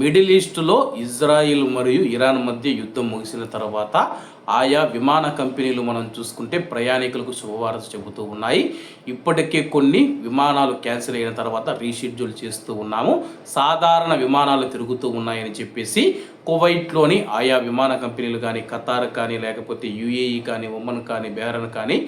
Middle ఈస్ట్లో Israel మరియు Iran మధ్య యుద్ధం ముగిసిన తర్వాత ఆయా విమాన కంపెనీలు మనం చూసుకుంటే ప్రయాణికులకు శుభవార్త చెబుతూ ఉన్నాయి. ఇప్పటికే కొన్ని విమానాలు క్యాన్సిల్ అయిన తర్వాత రీషెడ్యూల్ చేస్తూ ఉన్నాము. సాధారణ విమానాలు తిరుగుతూ ఉన్నాయని చెప్పేసి కువైట్లోని ఆయా విమాన కంపెనీలు కానీ ఖతార్ కానీ లేకపోతే యుఏఈ కానీ ఒమన్ కానీ బెహరన్ కానీ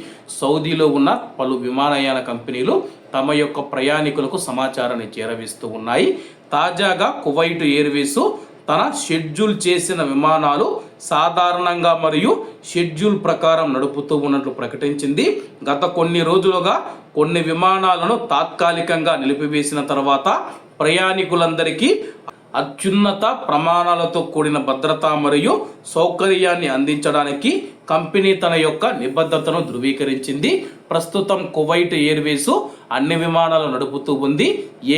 సౌదీలో ఉన్న పలు విమానయాన కంపెనీలు తమ యొక్క ప్రయాణికులకు సమాచారాన్ని చేరవేస్తూ ఉన్నాయి. తాజాగా కువైట్ ఎయిర్వేస్ తన షెడ్యూల్ చేసిన విమానాలు సాధారణంగా మరియు షెడ్యూల్ ప్రకారం నడుపుతూ ఉన్నట్లు ప్రకటించింది. గత కొన్ని రోజులుగా కొన్ని విమానాలను తాత్కాలికంగా నిలిపివేసిన తర్వాత ప్రయాణికులందరికీ అత్యున్నత ప్రమాణాలతో కూడిన భద్రత మరియు సౌకర్యాన్ని అందించడానికి కంపెనీ తన యొక్క నిబద్ధతను ధృవీకరించింది. ప్రస్తుతం కువైట్ ఎయిర్వేస్ అన్ని విమానాలు నడుపుతూ ఉంది.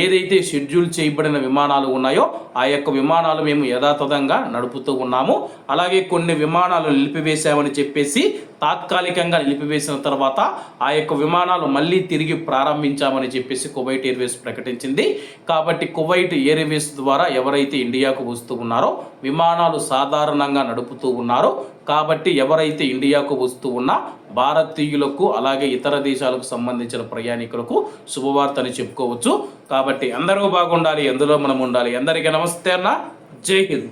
ఏదైతే షెడ్యూల్ చేయబడిన విమానాలు ఉన్నాయో ఆ యొక్క విమానాలు మేము యథాతథంగా నడుపుతూ ఉన్నాము. అలాగే కొన్ని విమానాలు నిలిపివేశామని చెప్పేసి తాత్కాలికంగా నిలిపివేసిన తర్వాత ఆ యొక్క విమానాలు మళ్ళీ తిరిగి ప్రారంభించామని చెప్పేసి కువైట్ ఎయిర్వేస్ ప్రకటించింది. కాబట్టి కువైట్ ఎయిర్వేస్ ద్వారా ఎవరైతే ఇండియాకు వస్తూ ఉన్నారో విమానాలు సాధారణంగా నడుపుతూ ఉన్నారో. కాబట్టి ఎవరైతే ఇండియాకు వస్తూ ఉన్న భారతీయులకు అలాగే ఇతర దేశాలకు సంబంధించిన ప్రయాణికులకు శుభవార్తని చెప్పుకోవచ్చు. కాబట్టి అందరూ బాగుండాలి ఎందులో మనం ఉండాలి? అందరికీ నమస్తే అన్న. జై హింద్.